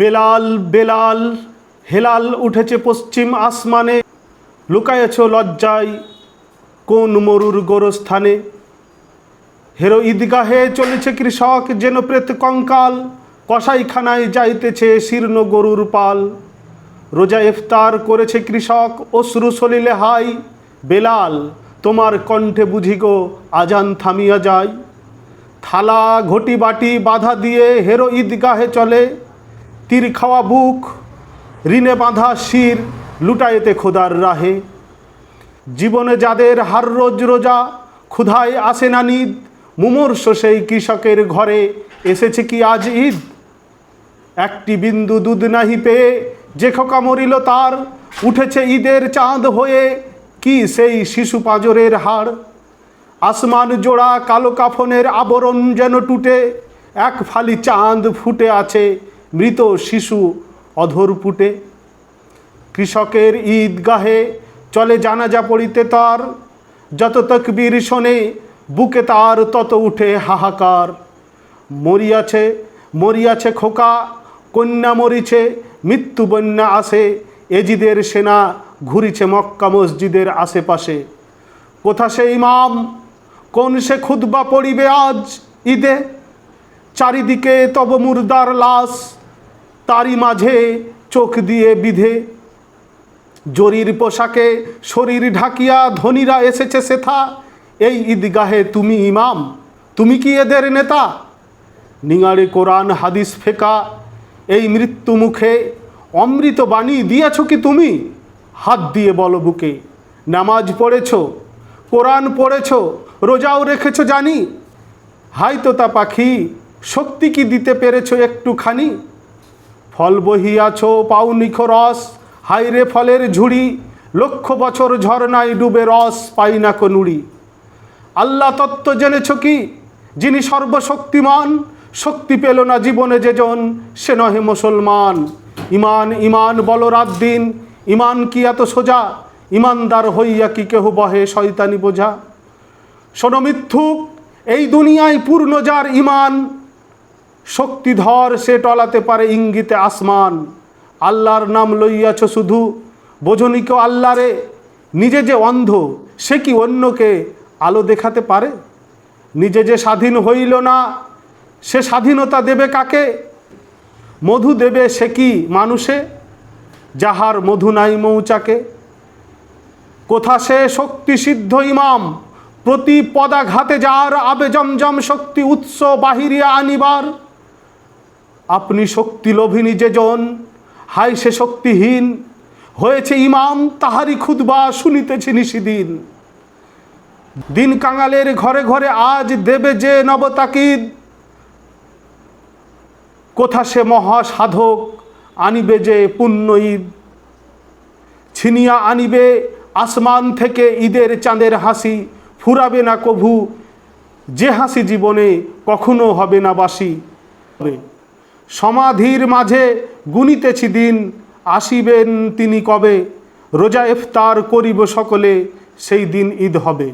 বেলাল বেলাল, হেলাল উঠেছে পশ্চিম আসমানে। লুকায়েছ লজ্জায় কোন মরুর গোরস্থানে? হেরো ঈদগাহে চলেছে কৃষক যেন প্রেত কঙ্কাল, কসাইখানায় যাইতেছে শীর্ণ গরুর পাল। রোজা ইফতার করেছে কৃষক, অশ্রু সলিলে হাই, বেলাল, তোমার কণ্ঠে বুঝি গো, আজান থামিয়া যায়। থালা, ঘটি বাটি বাধা দিয়ে হেরো ঈদগাহে চলে। তীর খাওয়া বুক ঋণে বাঁধা শির, লুটায়েতে খোদার রাহে। জীবনে যাদের হার রোজ রোজা, ক্ষুধায় আসে না নিদ, মুমূর্ষ সেই কৃষকের ঘরে, এসেছে কি আজ ঈদ? একটি বিন্দু দুধ নাহি পেয়ে, যে খোকা মরিল তার, উঠেছে ঈদের চাঁদ হয়ে, কি সেই শিশু পাঁজরের হাড়? আসমান জোড়া কালো কাফনের আবরণ যেন টুটে, এক ফালি চাঁদ ফুটে আছে মৃত শিশু অধর পুটে কৃষকের ঈদগাহে চলে জানাজা পড়িতে তার। যত তকবীর শোনে, বুকে তার তত উঠে হাহাকার। মরিয়াছে মরিয়াছে খোকা, কন্যা মরিছে, মৃত্যু বন্যা আসে, এজিদের সেনা ঘুরিছে মক্কা মসজিদের আশেপাশে। কোথা সে ইমাম? কোন সে খুতবা পড়িবে আজ ঈদে? চারিদিকে তব মুর্দার লাশ তারই মাঝে চোখ দিয়ে বিধে। জরির পোশাকে শরীর ঢাকিয়া ধনীরা এসেছে সেথা। এই ঈদগাহে তুমি ইমাম, তুমি কি এদের নেতা? নিঙাড়ে কোরআন, হাদিস, ফেকা, এই মৃত্যু মুখে অমৃত বাণী দিয়েছ কি তুমি? হাত দিয়ে বলো বুকে, নামাজ পড়েছ, কোরআন পড়েছ, রোজাও রেখেছ জানি? হাই তোতা পাখি, শক্তি কি দিতে পেরেছ একটুখানি? ফল বহিয়াছ পাউনিখ রস হাইরে ফলের ঝুড়ি, লক্ষ বছর ঝর্ণায় ডুবে রস পাই না নুড়ি আল্লাহ তত্ত্ব জেনেছ কি? যিনি সর্বশক্তিমান, শক্তি পেল না জীবনে যেজন সে নহে মুসলমান। ইমান ইমান বল রাত দিন, ইমান কি এত সোজা? ইমানদার হইয়া কি কেহ বহে শয়তানি বোঝা? শোনো মিথ্যুক, এই দুনিয়ায় পূর্ণ যার ইমান শক্তিধর সে টলাতে পারে ইঙ্গিতে আসমান। আল্লাহর নাম লইয়াছ শুধু। বোঝনিক আল্লাহরে। নিজে যে অন্ধ, সে কি অন্যকে আলো দেখাতে পারে? নিজে যে স্বাধীন হইল না, সে স্বাধীনতা দেবে কাকে? মধু দেবে সে কি মানুষে? যাহার মধু নাই মৌচাকে। কোথা সে শক্তি সিদ্ধ ইমাম? প্রতি পদাঘাতে যার আবে জমজম শক্তি উৎস বাহিরিয়া আনিবার। আপনি শক্তি লোভিনী যেজন হাই সে শক্তিহীন, হয়েছে ইমাম তাহারি খুদবা শুনিতেছে নিশিদিন দিন কাঙালের ঘরে ঘরে আজ দেবে যে নবতাকিদ, কোথা সে মহা সাধক আনিবে যে পুণ্য ঈদ ছিনিয়া আনিবে আসমান থেকে ঈদের চাঁদের হাসি, ফুরাবে না কভু, যে হাসি জীবনে কখনো হবে না বাসি। সমাধির মাঝে গুনিতেছি দিন, আসিবেন তিনি কবে? রোজা ইফতার করিব সকলে, সেই দিন ঈদ হবে।